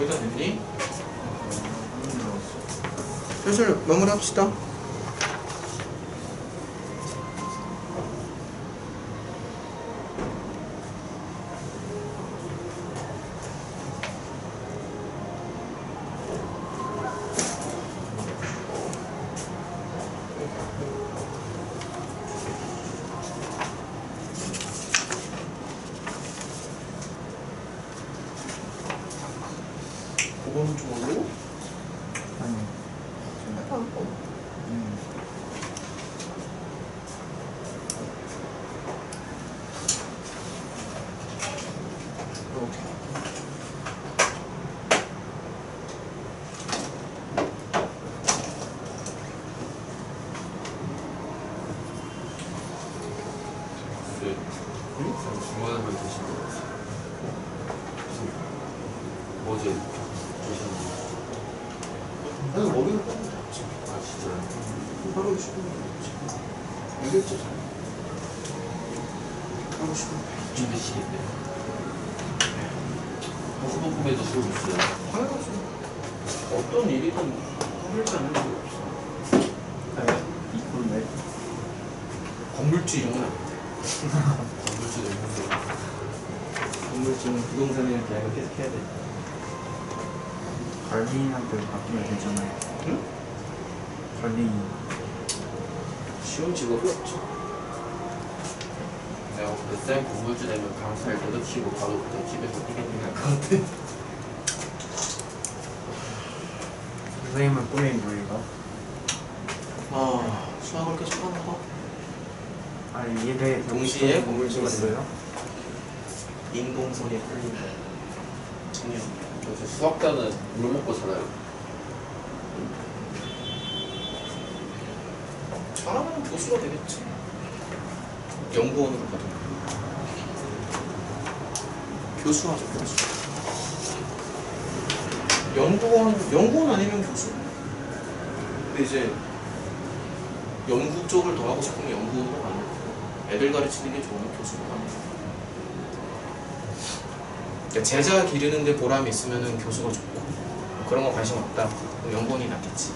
거의 다 됐니? 슬슬 마무리합시다. 그거는 좀 어려워? 아니. 약간 어. 음. 이렇게. 네. 중간에 만 드신 거 같아요. 어제 드신 거. 아니 머리를 뻗는 게 낫지. 아 진짜요? 하루 10분 낫지. 알겠지? 하루 10분. 준비 시인데. 후보 꿈에도 술 있어요. 당연하지. 어떤 일이든 힘들지 않는 일이 없어. 네. 이건데. 건물주 이런 건 안 돼. 건물주도 힘들어. 건물주는 부동산 계약을 계속 해야 돼. 관리인한테 맡기면 되잖아요. 응? 관리인. 쉬운 직업이 없죠. 내가 그쌤 건물주 되면 강사를 내려치고 바로 그냥 집에서 뛰겠는 것 같아. 선생님은 꿈이 뭐예요? 아, 수학을 계속 하는 거? 아니 대해 동시에 건물주가 있어요? 인공선이 풀린다. 요새 수학자는 물 먹고 살아요. 잘하면 교수가 되겠지. 연구원으로 가든. 교수하죠, 교수. 연구원, 연구원 아니면 교수. 근데 이제 연구 쪽을 더 하고 싶으면 연구원으로 가는 거고, 애들 가르치는 게 좋으면 교수로 가는 거고. 그러니까 제자 기르는데 보람이 있으면 교수가 좋고, 그런 거 관심 없다. 연구원이 낫겠지.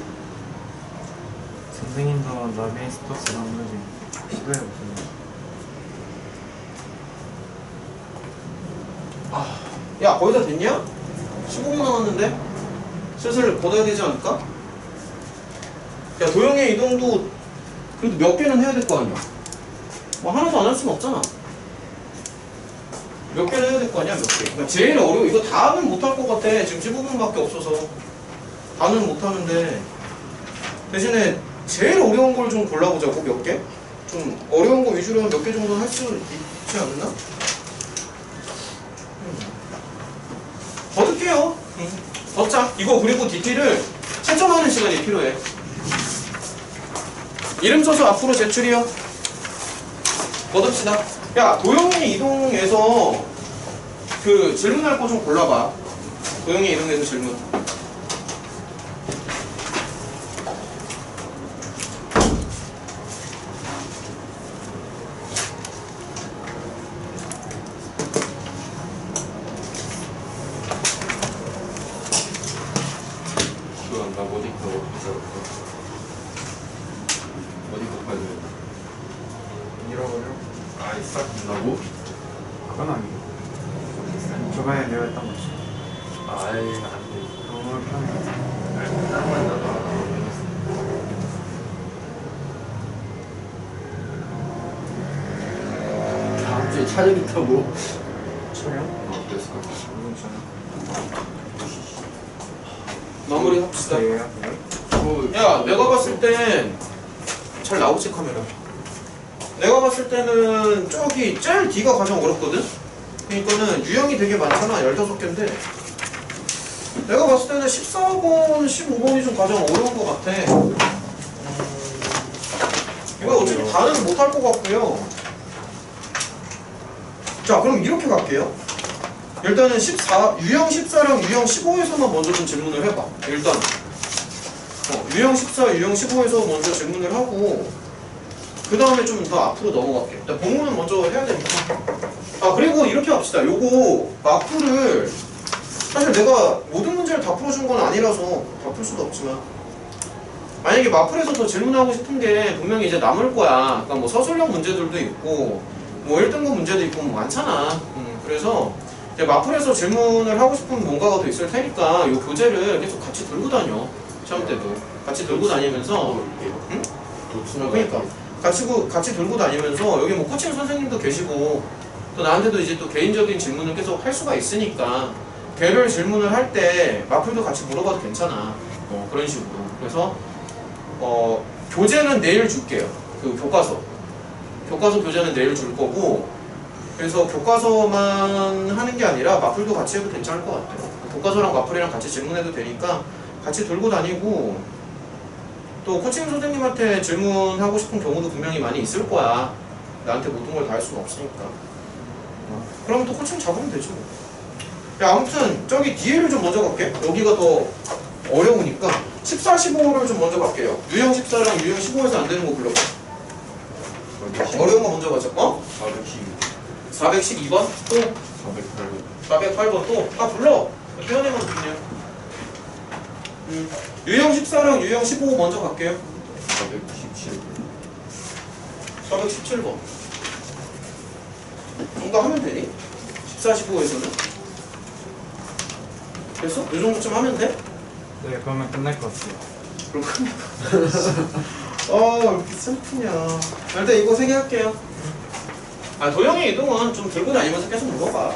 선생님도 나베이 스토스 나머지 시도해 보세요. 야 거의 다 됐냐? 15분 남았는데? 슬슬 걷어야 되지 않을까? 야 도형의 이동도 그래도 몇 개는 해야 될 거 아니야 뭐 하나도 안 할 수는 없잖아 몇 개는 해야 될 거 아니야 몇 개 그러니까 제일 어려워 이거 다는 못할 것 같아 지금 15분밖에 없어서 다는 못 하는데 대신에 제일 어려운 걸 좀 골라보자고 몇 개? 좀 어려운 거 위주로 몇개 정도 할 수 있지 않나? 걷을게요. 걷자. 이거 그리고 DT를 채점하는 시간이 필요해. 이름 써서 앞으로 제출이요. 걷읍시다. 야, 도형의 이동에서 그 질문할 거 좀 골라봐. 도형의 이동에서 질문. 기억 안 나. 어디 거 어디 잡을까? 어디 거 봐야 돼? 잃어버려? 아이 싹 나고? 그건 아니고. 저번에 내가 했던 거지. 아이 안 돼. 너무 편해. 땀만 나도 안 돼. 다음 주에 촬영 있다고. 촬영? 어, 그랬을 것 같아. 무슨 촬영? 마무리 합시다. 네. 어, 야, 내가 봤을 땐 잘 나오지 카메라. 내가 봤을 때는 저기 제일 D가 가장 어렵거든. 그러니까는 유형이 되게 많잖아, 15개인데. 내가 봤을 때는 14번, 15번이 좀 가장 어려운 것 같아. 이거 어차피 다는 못할 것 같고요. 자, 그럼 이렇게 갈게요. 일단은 14, 유형 14랑 유형 15에서만 먼저 좀 질문을 해봐. 일단. 어, 유형 14, 유형 15에서 먼저 질문을 하고 그 다음에 좀 더 앞으로 넘어갈게. 일단 본문은 먼저 해야 되니까. 아 그리고 이렇게 합시다. 요거 마크를 사실 내가 모든 문제를 다 풀어준 건 아니라서 다 풀 수도 없지만 만약에 마플에서 더 질문하고 싶은 게 분명히 이제 남을 거야. 그러니까 뭐 서술형 문제들도 있고 뭐 1등급 문제도 있고 뭐 많잖아. 음, 그래서 이제 마플에서 질문을 하고 싶은 뭔가가 더 있을 테니까 이 교재를 계속 같이 들고 다녀. 시험 때도 같이 들고 다니면서 응? 도치는 그러니까 같이 구- 같이 들고 다니면서 여기 뭐 코칭 선생님도 계시고 또 나한테도 이제 또 개인적인 질문을 계속 할 수가 있으니까 개별 질문을 할 때 마플도 같이 물어봐도 괜찮아. 어, 그런 식으로. 그래서 어, 교재는 내일 줄게요. 그 교과서. 교과서 교재는 내일 줄 거고 그래서 교과서만 하는 게 아니라 마플도 같이 해도 괜찮을 것 같아요. 교과서랑 마플이랑 같이 질문해도 되니까 같이 들고 다니고 또 코칭 선생님한테 질문하고 싶은 경우도 분명히 많이 있을 거야. 나한테 모든 걸 다 할 수는 없으니까. 어, 그러면 또 코칭 잡으면 되지 뭐. 야, 아무튼 저기 뒤에를 좀 먼저 갈게. 여기가 더 어려우니까 14, 15를 좀 먼저 갈게요. 유형 14랑 유형 15에서 안 되는 거 불러봐. 어려운 거 먼저 가자. 어? 410 412번 또 408 408번 또. 아 불러. 표현해만 좋네요. 음, 유형 14랑 유형 15 먼저 갈게요. 417 417번. 정도 하면 되니? 14, 15에서는? 됐어? 이 정도쯤 하면 돼? 네 그러면 끝날 것 같아요 그렇군요. 어, 왜 이렇게 슬프냐. 일단 이거 세 개 할게요. 아, 도형의 이동은 좀 들고 다니면서 계속 물어봐.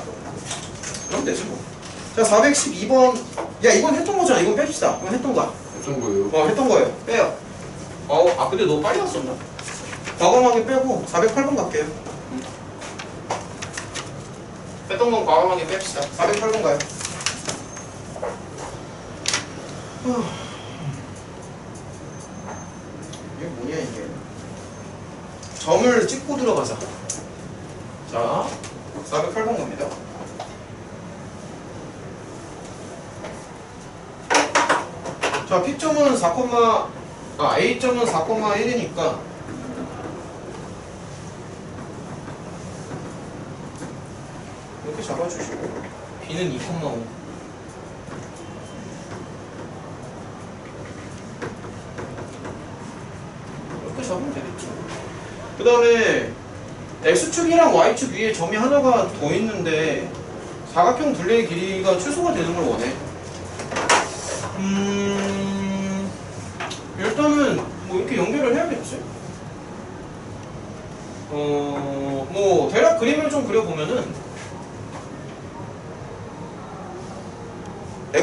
그럼 되지 뭐. 자, 412번. 야, 이건 했던 거잖아. 이건 뺍시다. 이건 했던 거야. 어떤 거예요? 어, 했던 거예요. 빼요. 어, 아, 근데 너 빨리 왔었나? 과감하게 빼고 408번 갈게요. 음. 뺐던 건 과감하게 뺍시다. 408번 가요. 후. 이게 뭐냐, 이게. 점을 찍고 들어가자. 자, 408번 갑니다. 자, P점은 4, 아, A점은 4,1이니까 이렇게 잡아주시고 B는 2,5 이렇게 잡으면 되겠죠. 그 다음에 X축이랑 Y축 위에 점이 하나가 더 있는데 사각형 둘레의 길이가 최소가 되는 걸 원해. 음, 일단은 뭐 이렇게 연결을 해야겠지. 어, 뭐 대략 그림을 좀 그려보면은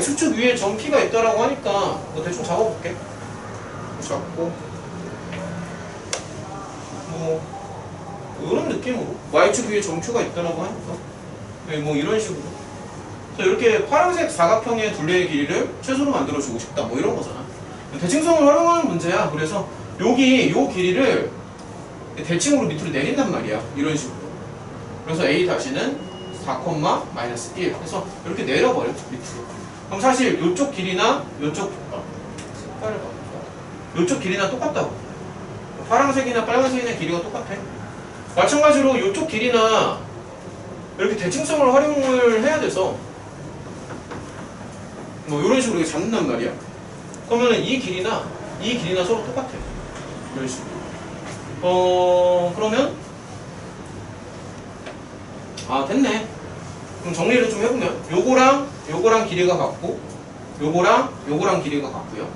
X축 위에 점 P가 있다라고 하니까 뭐 대충 잡아볼게. 잡고. 뭐 이런 느낌으로. Y축 위에 점 Q가 있다라고 하니까. 네, 뭐 이런 식으로. 그래서 이렇게 파란색 사각형의 둘레의 길이를 최소로 만들어주고 싶다. 뭐 이런 거잖아. 대칭성을 활용하는 문제야. 그래서 여기 요 길이를 대칭으로 밑으로 내린단 말이야. 이런 식으로. 그래서 A 다시는 4, 마이너스 1 해서 이렇게 내려버려 밑으로 그럼 사실 요쪽 길이나 요쪽 어, 색깔을 봐 요쪽 길이나 똑같다고 파란색이나 빨간색이나 길이가 똑같아 마찬가지로 요쪽 길이나 이렇게 대칭성을 활용을 해야 돼서 뭐 이런 식으로 이렇게 잡는단 말이야. 그러면은 이 길이나 이 길이나 서로 똑같아. 이런 식으로. 어 그러면 아 됐네. 그럼 정리를 좀 해보면 요거랑 요거랑 길이가 같고 요거랑 요거랑 길이가 같고요.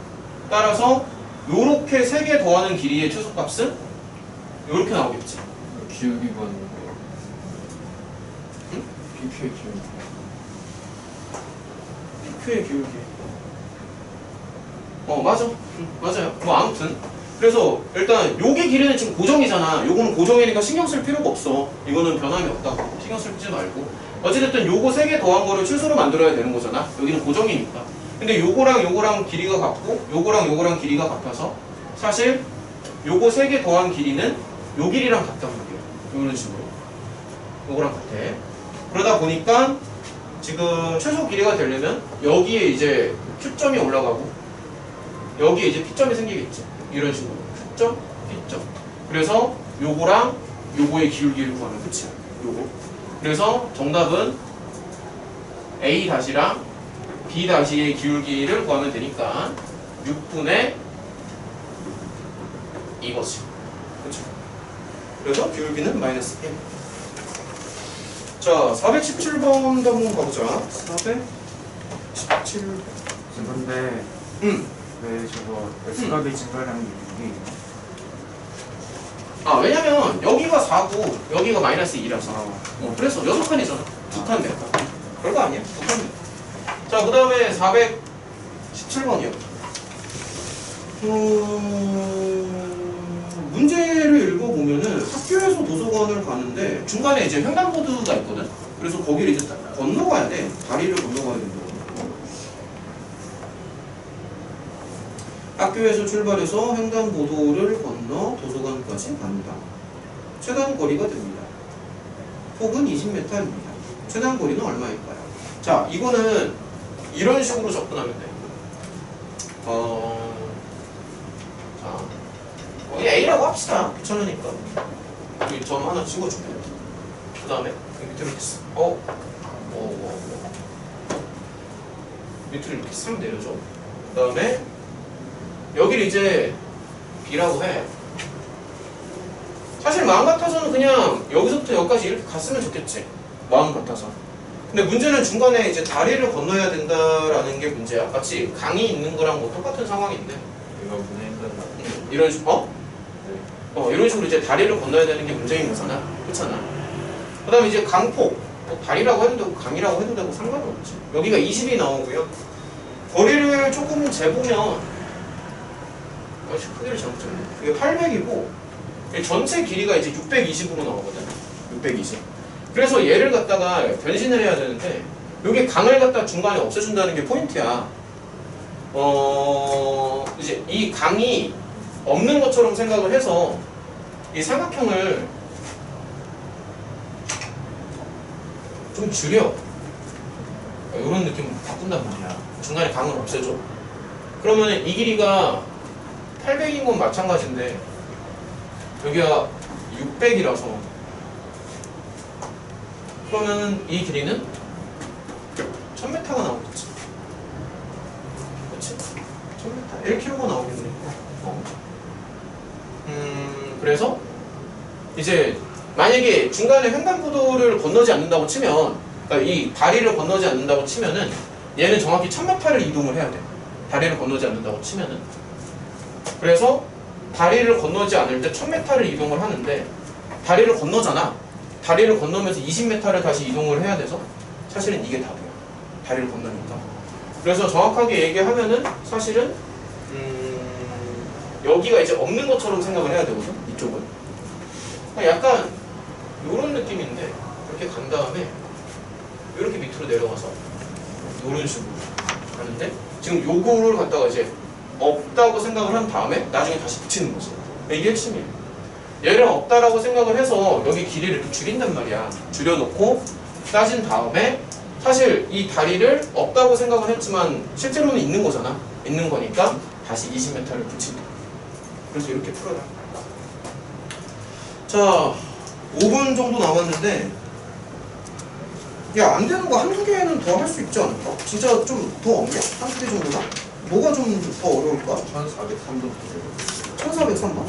따라서 요렇게 세 개 더하는 길이의 최소값은 요렇게 나오겠지. 기울기 거예요 응? PQ의 기울기 PQ의 기울기. 어 맞아. 응, 맞아요. 뭐 아무튼 그래서 일단 요게 길이는 지금 고정이잖아. 요거는 고정이니까 신경 쓸 필요가 없어. 이거는 변함이 없다고 신경 쓰지 말고. 어찌됐든 요거 세 개 더한 거를 최소로 만들어야 되는 거잖아. 여기는 고정이니까. 근데 요거랑 요거랑 길이가 같고 요거랑 요거랑 길이가 같아서 사실 요거 세 개 더한 길이는 요 길이랑 같단 말이에요. 이런 식으로. 요거랑 같아. 그러다 보니까 지금 최소 길이가 되려면 여기에 이제 Q점이 올라가고 여기에 이제 P점이 생기겠지. 이런 식으로. Q점, P점. 그래서 요거랑 요거의 기울기를 구하는 끝이야. 요거. 그래서 정답은 A 다시랑 b 다시의 기울기를 구하면 되니까 6분의 이거지. 그렇죠? 그래서 기울기는 마이너스 1. 자, 417번도 한번 가보자. 417. 근데 음. 왜 저거 X값이 증가하는 게 아, 왜냐면 여기가 4고 여기가 마이너스 2라서. 아, 어, 그래서 여섯 칸이잖아. 두칸 내. 별거 아니야. 두 칸. 자, 그 다음에 417번이요. 음, 문제를 읽어보면은 학교에서 도서관을 가는데 중간에 이제 횡단보도가 있거든. 그래서 거기를 이제 건너가야 돼. 다리를 건너가야 된다고. 학교에서 출발해서 횡단보도를 건너 도서관까지 간다. 최단 거리가 됩니다. 폭은 20m입니다. 최단 거리는 얼마일까요? 자, 이거는 이런 식으로 접근하면 돼. 어, 자, 여기 A라고 합시다. 귀찮으니까. 여기 점 하나 찍어줄게. 그 다음에 밑으로 이렇게 쓱, 어, 어, 어, 어. 밑으로 이렇게 싹 내려줘. 그 다음에 여기를 이제 B라고 해. 사실 마음 같아서는 그냥 여기서부터 여기까지 이렇게 갔으면 좋겠지. 마음 같아서. 근데 문제는 중간에 이제 다리를 건너야 된다라는 게 문제야. 마치 강이 있는 거랑 뭐 똑같은 상황인데. 힘들다. 음, 이런 식, 어? 어, 이런 식으로 이제 다리를 건너야 되는 게 문제인 거잖아. 그렇잖아. 그 다음에 이제 강폭. 뭐 다리라고 해도 되고 강이라고 해도 되고 상관은 없지. 여기가 20이 나오고요. 거리를 조금 재보면, 아씨, 크기를 잘못 쟀네. 이게 800이고, 전체 길이가 이제 620으로 나오거든. 620. 그래서 얘를 갖다가 변신을 해야 되는데, 여기 강을 갖다 중간에 없애준다는 게 포인트야. 어, 이제 이 강이 없는 것처럼 생각을 해서 이 삼각형을 좀 줄여. 이런 느낌으로 바꾼단 말이야. 중간에 강을 없애줘. 그러면 이 길이가 800인 건 마찬가지인데 여기가 600이라서 그러면 이 길이는 1000m가 나오겠지. 그렇지? 1000m, 1km가 나오겠네. 어. 음, 그래서 이제 만약에 중간에 횡단보도를 건너지 않는다고 치면 그러니까 이 다리를 건너지 않는다고 치면은 얘는 정확히 1000m를 이동을 해야 돼. 다리를 건너지 않는다고 치면은 그래서 다리를 건너지 않을 때 1000m를 이동을 하는데 다리를 건너잖아. 다리를 건너면서 20m를 다시 이동을 해야 돼서 사실은 이게 답이야. 다리를 건너니까. 그래서 정확하게 얘기하면은 사실은 음, 여기가 이제 없는 것처럼 생각을 해야 되거든. 이쪽은. 그러니까 약간 이런 느낌인데 이렇게 간 다음에 이렇게 밑으로 내려가서 이런 식으로 가는데 지금 요거를 갖다가 이제 없다고 생각을 한 다음에 나중에 다시 붙이는 거지. 이게 핵심이에요. 얘를 없다라고 생각을 해서 여기 길이를 이렇게 줄인단 말이야. 줄여놓고 따진 다음에 사실 이 다리를 없다고 생각을 했지만 실제로는 있는 거잖아. 있는 거니까 다시 20m를 붙이고. 그래서 이렇게 풀어라. 자, 5분 정도 남았는데 야, 안 되는 거 한두 개는 더 할 수 있지 않을까? 진짜 좀 더 없냐? 한두 개 정도나? 뭐가 좀 더 어려울까? 1403도 1403번?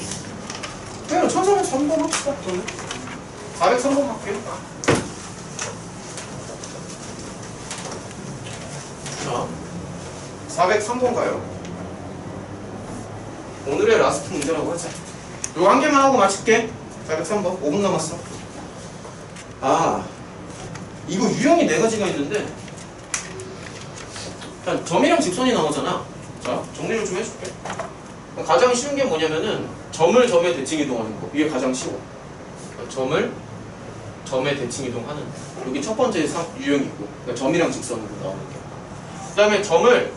그냥 1403번 합시다, 저는. 403번 할게요. 자, 403번 가요. 오늘의 라스트 문제라고 하자. 요한 개만 하고 마칠게. 403번. 5분 남았어. 아, 이거 유형이 네 가지가 있는데, 자, 점이랑 직선이 나오잖아. 자, 정리를 좀 해줄게. 가장 쉬운 게 뭐냐면은 점을 점에 대칭 이동하는 거. 이게 가장 쉬워. 그러니까 점을 점에 대칭 이동하는 거. 여기 첫 번째 상- 유형이 있고, 그러니까 점이랑 직선으로 나오는 게. 그 다음에 점을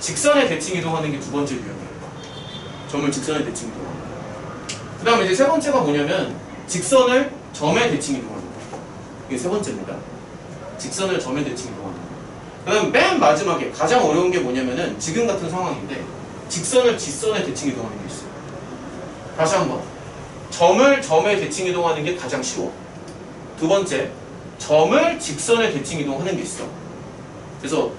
직선에 대칭 이동하는 게 두 번째 유형이에요. 점을 직선에 대칭 이동하는 거. 그 다음에 이제 세 번째가 뭐냐면 직선을 점에 대칭 이동하는 거. 이게 세 번째입니다. 직선을 점에 대칭 이동하는 거. 그 다음 맨 마지막에 가장 어려운 게 뭐냐면은 지금 같은 상황인데 직선을 직선에 대칭 이동하는 게 있어요. 다시 한번 점을 점에 대칭 이동하는 게 가장 쉬워. 두 번째 점을 직선에 대칭 이동하는 게 있어. 그래서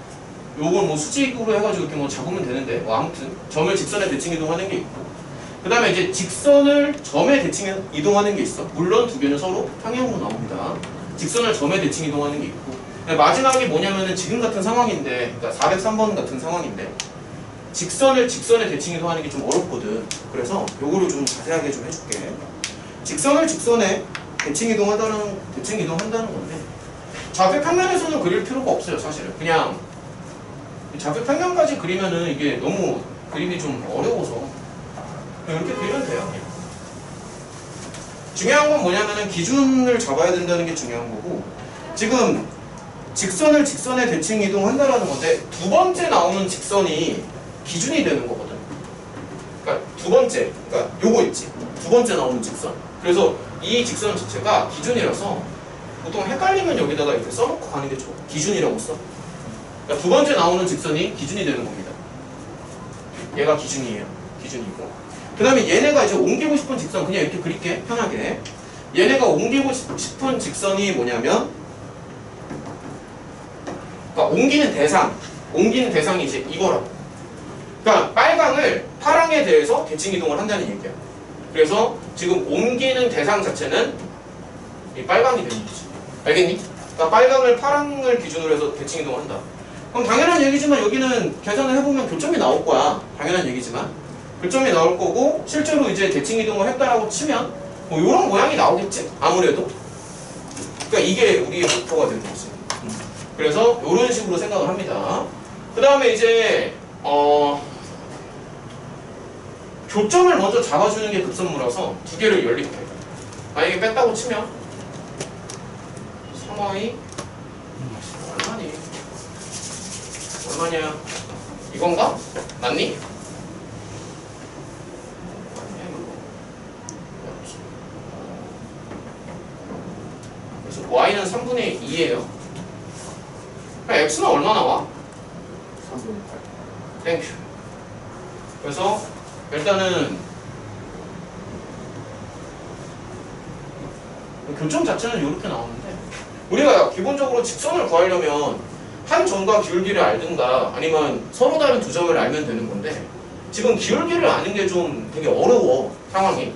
요걸 뭐 수직으로 해가지고 이렇게 뭐 잡으면 되는데 뭐 아무튼 점을 직선에 대칭 이동하는 게 있고 그 다음에 이제 직선을 점에 대칭 이동하는 게 있어 물론 두 개는 서로 평행으로 나옵니다 직선을 점에 대칭 이동하는 게 있고 네, 마지막이 뭐냐면은 지금 같은 상황인데 그러니까 403번 같은 상황인데 직선을 직선에 대칭 이동하는 게 좀 어렵거든. 그래서 요거를 좀 자세하게 좀 해줄게. 직선을 직선에 대칭 이동한다는 대칭 이동한다는 건데 좌표 평면에서는 그릴 필요가 없어요 사실은. 그냥 좌표 평면까지 그리면은 이게 너무 그림이 좀 어려워서 이렇게 그리면 돼요. 중요한 건 뭐냐면은 기준을 잡아야 된다는 게 중요한 거고 지금 직선을 직선에 대칭 이동한다라는 건데 두 번째 나오는 직선이 기준이 되는 거거든. 그러니까 두 번째 그러니까 요거 있지. 두 번째 나오는 직선. 그래서 이 직선 자체가 기준이라서 보통 헷갈리면 여기다가 이렇게 써놓고 가는 게 좋아. 기준이라고 써. 그러니까 두 번째 나오는 직선이 기준이 되는 겁니다. 얘가 기준이에요. 기준이고. 그 다음에 얘네가 이제 옮기고 싶은 직선 그냥 이렇게 그릴게 편하게. 얘네가 옮기고 싶- 싶은 직선이 뭐냐면 그러니까 옮기는 대상 옮기는 대상이 이제 이거라고. 그러니까 빨강을 파랑에 대해서 대칭 이동을 한다는 얘기야. 그래서 지금 옮기는 대상 자체는 이 빨강이 되는 거지. 알겠니? 그러니까 빨강을 파랑을 기준으로 해서 대칭 이동한다. 그럼 당연한 얘기지만 여기는 계산을 해보면 교점이 나올 거야. 당연한 얘기지만. 교점이 나올 거고 실제로 이제 대칭 이동을 했다라고 치면 뭐 이런 모양이 나오겠지. 아무래도. 그러니까 이게 우리의 목표가 되는 거지. 음. 그래서 이런 식으로 생각을 합니다 그 다음에 이제 어 교점을 먼저 잡아주는 게 급선무라서 두 개를 연립해 만약에 뺐다고 치면 3y 얼마니? 얼마냐? 이건가? 맞니? 그래서 y는 3분의 2예요. X는 얼마 나와? 3분의 8 땡큐. 그래서 일단은 교점 자체는 이렇게 나오는데 우리가 기본적으로 직선을 구하려면 한 점과 기울기를 알든가 아니면 서로 다른 두 점을 알면 되는 건데 지금 기울기를 아는 게 좀 되게 어려워 상황이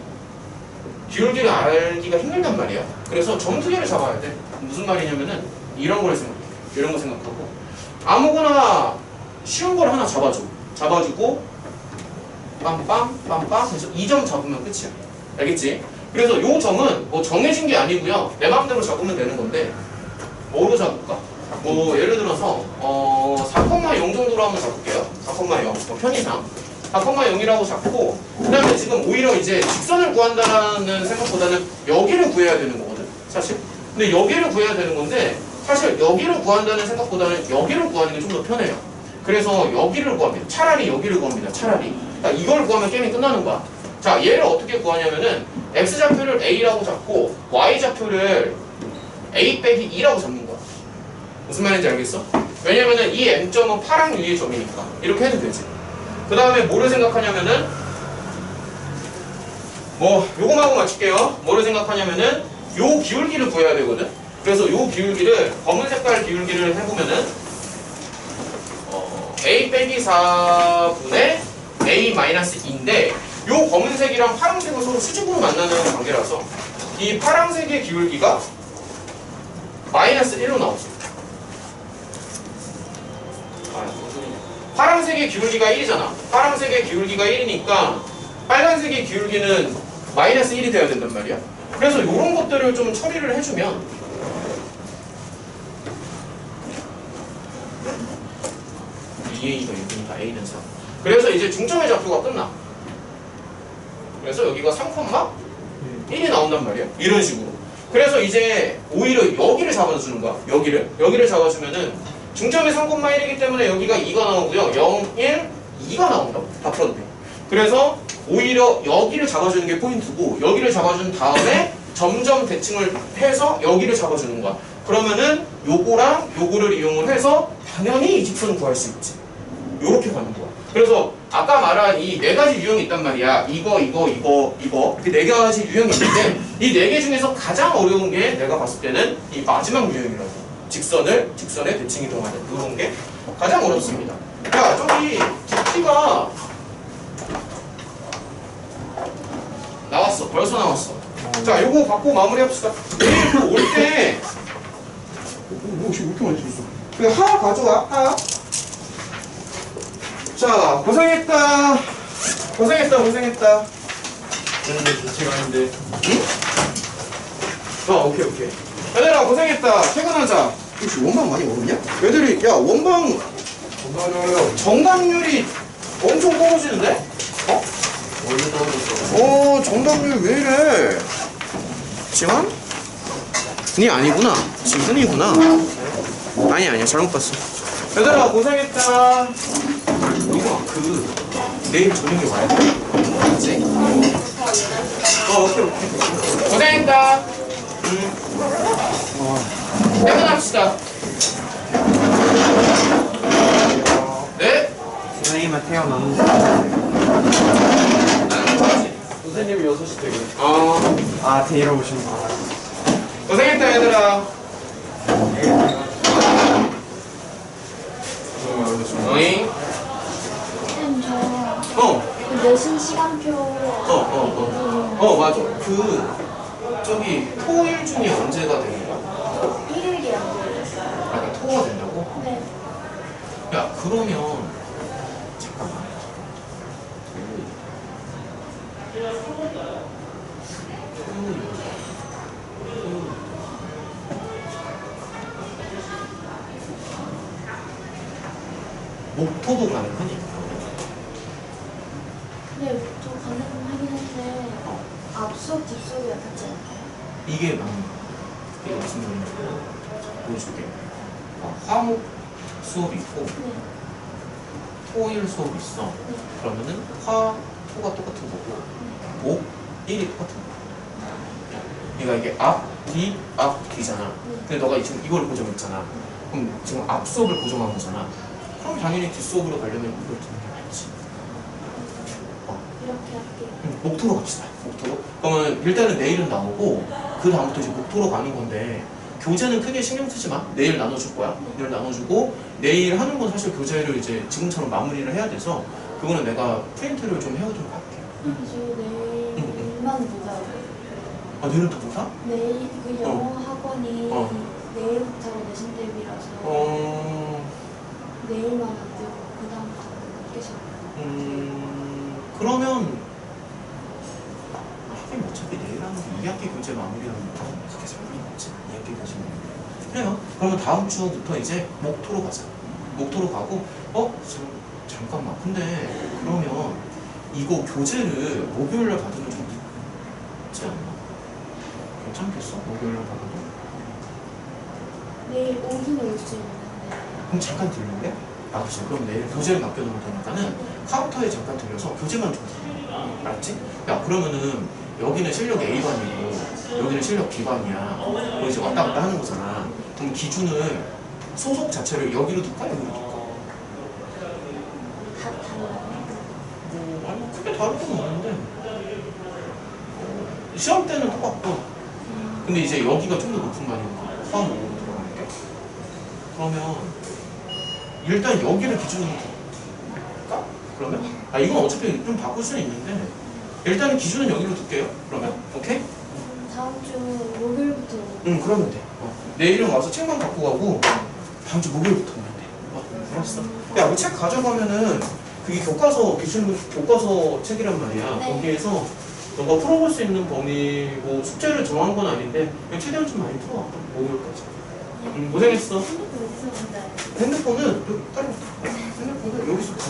기울기를 알기가 힘들단 말이야 그래서 점두 개를 잡아야 돼 무슨 말이냐면은 이런 걸 생각해 이런 거 생각하고. 아무거나 쉬운 걸 하나 잡아줘. 잡아주고 빰빰 빰빰 해서 이 점 잡으면 끝이야. 알겠지? 그래서 요 점은 뭐 정해진 게 아니고요. 내 마음대로 잡으면 되는 건데 뭐로 잡을까? 뭐 예를 들어서 어 4,0 정도로 한번 잡을게요. 4,0 뭐 편의상. 4,0이라고 잡고 그 다음에 지금 오히려 이제 직선을 구한다는 생각보다는 여기를 구해야 되는 거거든 사실. 근데 여기를 구해야 되는 건데 사실 여기를 구한다는 생각보다는 여기를 구하는 게 좀 더 편해요. 그래서 여기를 구합니다. 차라리 여기를 구합니다. 차라리. 그러니까 이걸 구하면 게임이 끝나는 거야. 자 얘를 어떻게 구하냐면은 x좌표를 a라고 잡고 y좌표를 a 빼기 2라고 잡는 거야. 무슨 말인지 알겠어? 왜냐면은 이 m점은 파랑 위의 점이니까. 이렇게 해도 되지. 그 다음에 뭐를 생각하냐면은 뭐 요거만 하고 맞출게요. 뭐를 생각하냐면은 요 기울기를 구해야 되거든 그래서 요 기울기를 검은 색깔 기울기를 해보면은 어, a 빼기 4분의 a 마이너스 2인데 요 검은색이랑 파란색은 서로 수직으로 만나는 관계라서 이 파란색의 기울기가 마이너스 1로 나오죠 아. 파란색의 기울기가 1이잖아. 파란색의 기울기가 1이니까 빨간색의 기울기는 마이너스 1이 돼야 된단 말이야. 그래서 이런 것들을 좀 처리를 해주면 EA가 6이니까 A는 3. 그래서 이제 중점의 좌표가 끝나. 그래서 여기가 3,1이 나온단 말이야. 이런 식으로. 그래서 이제 오히려 여기를 잡아주는 거야. 여기를. 여기를 잡아주면은 중점이 3,1이기 때문에 여기가 2가 나오고요. 0, 1, 2가 나온다고. 다 풀어도 돼. 그래서 오히려 여기를 잡아주는 게 포인트고 여기를 잡아준 다음에 점점 대칭을 해서 여기를 잡아주는 거야. 그러면은 요거랑 요거를 이용을 해서 당연히 이 직선을 구할 수 있지. 요렇게 가는 거야. 그래서 아까 말한 이 네 가지 유형이 있단 말이야. 이거, 이거, 이거, 이거. 그 네 가지 유형이 있는데 이 네 개 중에서 가장 어려운 게 내가 봤을 때는 이 마지막 유형이라고. 직선을 직선에 대칭 이동하는 이런 게 가장 어렵습니다. 야, 저기 DT가 나왔어. 벌써 나왔어. 자, 요거 갖고 마무리합시다. 내일 올때 뭐, 왜 이렇게 많이 줬어? 그하 가져와, 하. 자, 고생했다. 고생했다, 고생했다. 네, 자체가 아닌데. 어, 오케이, 오케이. 얘들아, 고생했다. 퇴근하자. 혹시 원방 많이 먹었냐? 얘들이, 야, 원방 고마워요. 정답률이 엄청 떨어지는데? 어? 원래 떨어졌어. 어, 정답률 왜 이래? 지원? 흔이 아니구나. 지금 흔이구나. 아니, 아니야. 잘못 봤어. 얘들아, 고생했다. 이거, 그, 내일 저녁에 와야 돼. 알지? 어, 오케이, 오케이. 고생했다. 음. 퇴근합시다. 네? 선생님만 태어나는. 선생님이 6시 되게. 어, 아, 데이러 오시는 거. 고생했다, 얘들아. 어잉? 내신 시간표 어, 어, 어. 어, 맞아. 그, 저기, 토일 중에 언제가 되는 거야? 1일이요. 아까 토가 된다고? 네. 야, 그러면, 잠깐만. 목토도 가능하니? 네, 저 가능하긴 한데 앞수업, 뒷수업이 같지 않나요? 이게 맞는 거야. 이게 무슨 말인지 보여줄게. 어, 화목 수업이 있고, 네. 토일 수업이 있어. 네. 그러면은 화, 토가 똑같은 거고, 목, 일이 똑같은 거야. 그러니까 이게 앞, 뒤, 앞, 뒤잖아. 근데 너가 지금 이걸 고정했잖아. 그럼 지금 앞 수업을 고정한 거잖아. 그럼 당연히 뒷 수업으로 가려면 이걸 듣는 게 맞지. 어. 이렇게 할게요. 음, 목토로 갑시다. 목토로. 그러면 일단은 내일은 나오고 그 다음부터 이제 목토로 가는 건데 교재는 크게 신경 쓰지 마. 내일 나눠줄 거야. 내일 나눠주고 내일 하는 건 사실 교재를 이제 지금처럼 마무리를 해야 돼서 그거는 내가 프린트를 좀 해오도록 할게. 저 내일만 보자고요. 아 내일은 또 뭐다? 내일 그 영어 학원이 어. 내일부터 내신 대비라서 어, 내일만 안 되고 그 다음부터 계속 음, 그러면 어차피 내일 하는 게 2학기 교재 마무리하는 거 그렇게 상관이 없지. 2학기 교재 마무리. 그래요. 그러면 다음 주부터 이제 목토로 가자. 목토로 가고, 어? 잠깐만. 근데, 그러면, 이거 교재를 목요일날 받으면 좀 늦지 않나? 괜찮겠어? 목요일날 받아도? 내일 오후는 올수 있는데 그럼 잠깐 들릴래? 아, 그치. 그럼 내일 교재를 맡겨놓으면 되니까는 카운터에 잠깐 들려서 교재만 좀. 알았지? 야, 그러면은 여기는 실력 A반이고 여기는 실력 B반이야. 너 이제 왔다 갔다 하는 거잖아. 그럼 기준을 소속 자체를 여기로 둘까? 여기로 둘까? 뭐, 아니, 뭐 크게 다를 건 없는데. 어, 시험 때는 똑같고. 근데 이제 여기가 좀 더 높은 반이니까. 포함 5로 들어가는 게. 그러면 일단 여기를 기준으로 둘까? 그러면? 아, 이건 어차피 좀 바꿀 수는 있는데. 일단은 기준은 여기로 둘게요. 그러면. 오케이? 음, 다음 주 목요일부터 응, 그러면 돼. 어. 내일은 와서 책만 갖고 가고, 다음 주 목요일부터 오면 돼. 어, 알았어. 야, 그책 가져가면은, 그게 교과서, 기출 교과서 책이란 말이야. 네. 거기에서 너가 풀어볼 수 있는 범위고, 숙제를 정한 건 아닌데, 그냥 최대한 좀 많이 풀어와. 목요일까지. 응, 고생했어. 핸드폰 어디서 본다요? 핸드폰은, 여기, 따로, 핸드폰은 여기서 돼.